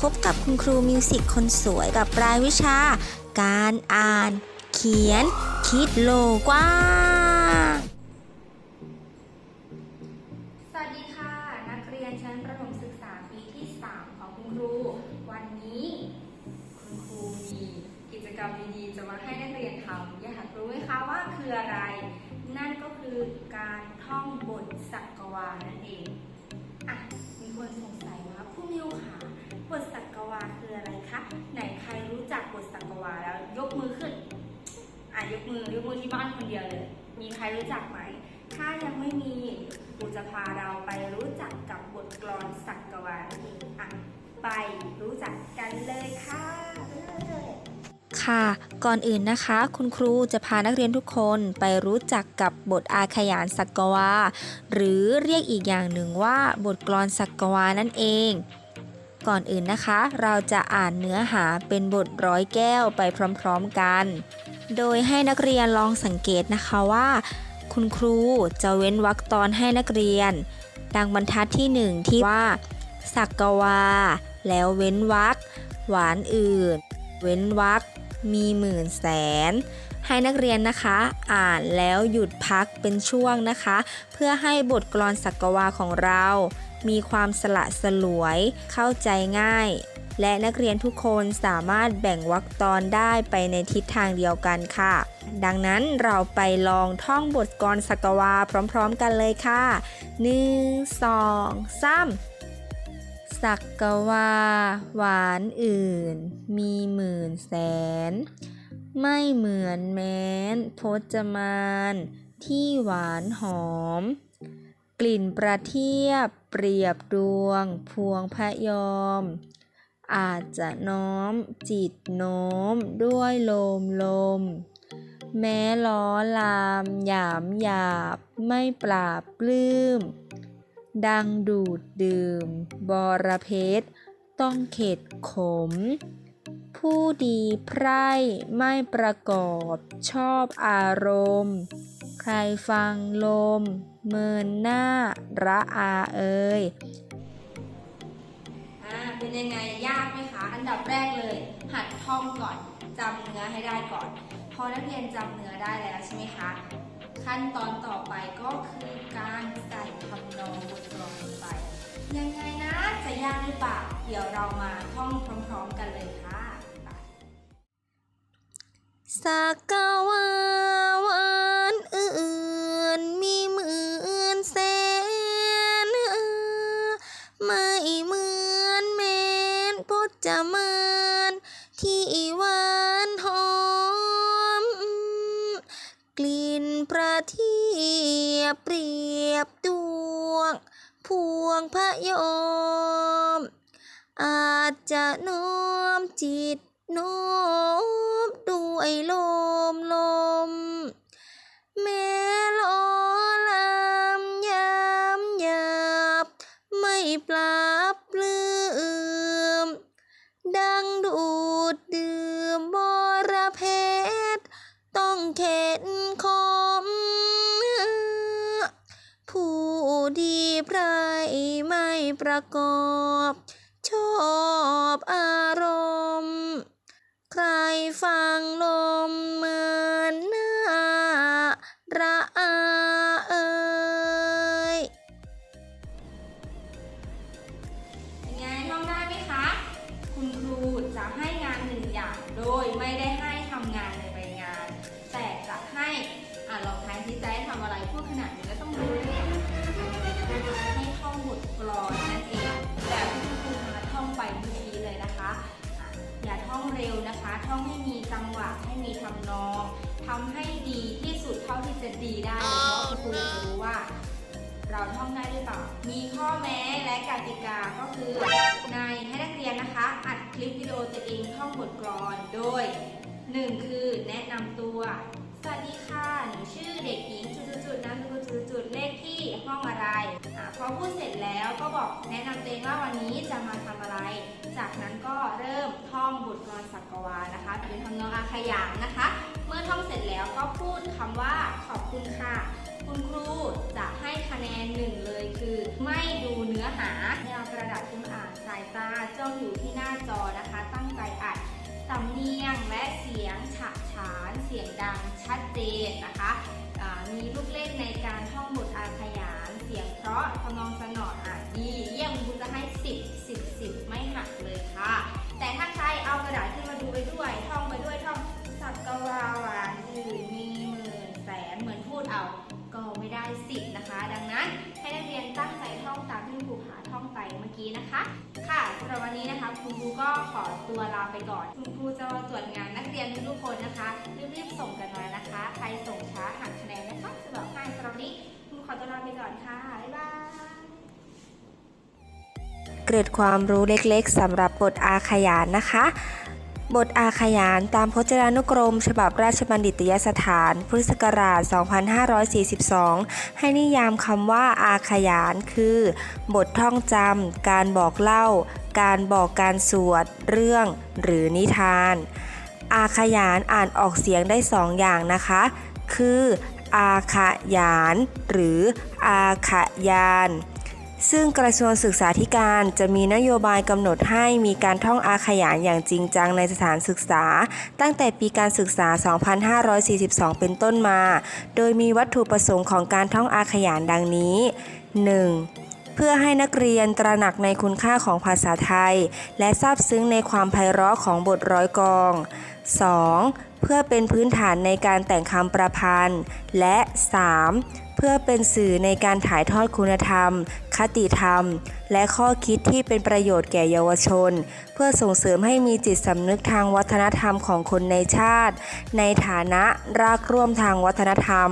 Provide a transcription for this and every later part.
พบกับคุณครูมิวสิกคนสวยกับรายวิชา การอ่าน เขียน คิดโลกว้างสวัสดีค่ะ นักเรียนชั้นประถมศึกษาปีที่ 3 ของคุณครู วันนี้คุณครูมีกิจกรรมดีๆจะมาให้นักเรียนทำอยากรู้ไหมคะว่าคืออะไร นั่นก็คือการท่องบทสักกวานั่นเอง ครรู้จักไหม ถ้ายังไม่มีครูจะพาเราไปรู้จักกับบทกลอนสักกวานั่นเองอะไปรู้จักกันเลยค่ะค่ะก่อนอื่นนะคะ คุณครูจะพานักเรียนทุกคนไปรู้จักกับบทอาขยานสักกวา หรือเรียกอีกอย่างหนึ่งว่าบทกลอนสักกวานั่นเอง ก่อนอื่นนะคะ เราจะอ่านเนื้อหาเป็นบทร้อยแก้วไปพร้อมๆกัน โดยให้นักเรียนลองสังเกตนะคะว่า คุณครูจะเว้นวรรคตอนให้นักเรียน ดังบรรทัดที่หนึ่งที่ว่า สักกวา แล้วเว้นวรรคหวานอื่น เว้นวรรคมีหมื่นแสน ให้นักเรียนนะคะ อ่านแล้วหยุดพักเป็นช่วงนะคะ เพื่อให้บทกลอนสักกวาของเรา มีความสละสลวย เข้าใจง่าย และนักเรียนทุกคนสามารถแบ่งวรรคตอนได้ไปในทิศทางเดียวกันค่ะ ดังนั้นเราไปลองท่องบทกลอนสักวาพร้อมๆกันเลยค่ะหนึ่งสองสามสักกวา หวานอื่น มีหมื่นแสน ไม่เหมือนแม้นพจมานที่หวานหอม กลิ่นประเทียบ เปรียบดวง พวงพระยอม อาจจะน้อมจิตโน้มด้วยลมลม แม้ล้อลามหยามหยาบไม่ปราบปลื้ม ดังดูดดื่ม บรเพชรต้องเข็ดขม ผู้ดีไพร่ไม่ประกอบชอบอารมณ์ ใครฟังลม เมินหน้าระอาเอ่ยเป็นยังไงยาก ดับแรกเลย หัดท่องก่อนจำเนื้อให้ได้ก่อน พอนักเรียนจำเนื้อได้แล้วใช่ไหมคะ ขั้นตอนต่อไปก็คือการใส่คำนองบทกลอนลงไป ยังไงนะจะยากหรือเปล่าเดี๋ยวเรามาท่องพร้อม ๆ กันเลยค่ะสักกวา นพจมานที่หวานหอม กลิ่นประทียบเปรียบดวง พวงพระยม อาจจะน้อมจิตโน้มด้วยลมลม เข็นคมผู้ดีไพรไม่ประกอบชอบอารมณ์ ใครฟังล ท่องให้มีจังหวะให้มีทำนองทำให้ดีที่สุดเท่าที่จะดีได้เลยเพราะคุณครูจะรู้ว่า เราท่องได้หรือเปล่า มีข้อแม้และกติกาก็คือในให้นักเรียนนะคะ อัดคลิปวิดีโอตัวเองท่องบทกลอนโดย 1 คือแนะนำตัว สวัสดีค่ะ หนูชื่อเด็กหญิงจุดๆๆนามสกุลจุดๆๆเลขที่ห้องอะไรอ่าพอพูดเสร็จแล้วก็บอกแนะนำตัวเองว่าวันนี้จะมาทำอะไร จากนั้นก็เริ่มท่องบทกลอนสักกวานะคะเป็นทำนองอาขยานนะคะ เมื่อท่องเสร็จแล้วก็พูดคำว่าขอบคุณค่ะ คุณครูจะให้คะแนนหนึ่งเลย 7 นะคะมีลูกเล่นในการท่องบทอาขยาน เสียงเพราะทำนองสนออะดีเยี่ยมคุณจะให้ 10 10 10 ไม่หักเลยค่ะ แต่ถ้าใครเอากระดาษขึ้นมาดูไปด้วยท่องไปด้วยท่องสักกวาวานีมีหมื่นแสนเหมือนพูดเอาก็ไม่ได้สินะคะ ดังนั้นให้นักเรียนตั้งใจท่องตามที่ครูหาท่องไปเมื่อกี้นะคะ ค่ะสำหรับวันนี้นะคะคุณครูก็ขอตัวลาไปก่อน คุณครูจะตรวจงานนักเรียนทุกคนนะคะรีบๆส่งกันมานะคะใคร ลาไปก่อนค่ะ บ๊ายบาย เกร็ดความรู้เล็กๆสำหรับบทอาขยานนะคะ บทอาขยานตามพจนานุกรม ฉบับราชบัณฑิตยสถาน พุทธศักราช 2542 ให้นิยามคำว่าอาขยานคือ บทท่องจำการบอกเล่า การบอกการสวด เรื่อง หรือนิทานอาขยานอ่านออกเสียงได้สองอย่างนะคะ คือ อาขยาน หรืออาขยาน ซึ่งกระทรวงศึกษาธิการจะมีนโยบายกำหนดให้มีการท่องอาขยานอย่างจริงจังในสถานศึกษา ตั้งแต่ปีการศึกษา 2542 เป็นต้นมา โดยมีวัตถุประสงค์ของการท่องอาขยานดังนี้ 1. เพื่อให้นักเรียนตระหนักในคุณค่าของภาษาไทย และซาบซึ้งในความไพเราะของบทร้อยกอง 2. เพื่อเป็นพื้นฐานในการแต่งคำประพันธ์ และ 3. เพื่อเป็นสื่อในการถ่ายทอดคุณธรรม คติธรรม และข้อคิดที่เป็นประโยชน์แก่เยาวชน เพื่อส่งเสริมให้มีจิตสำนึกทางวัฒนธรรมของคนในชาติ ในฐานะรากร่วมทางวัฒนธรรม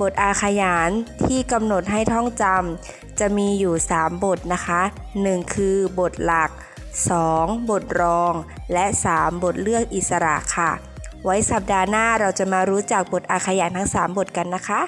บทอาขยานที่กำหนดให้ท่องจำจะมีอยู่ 3 บทนะคะ 1 คือบทหลัก 2. บทรอง และ 3 บทเลือกอิสระค่ะ ไว้สัปดาห์หน้าเราจะมารู้จักบทอาขยานทั้ง 3 บทกันนะคะ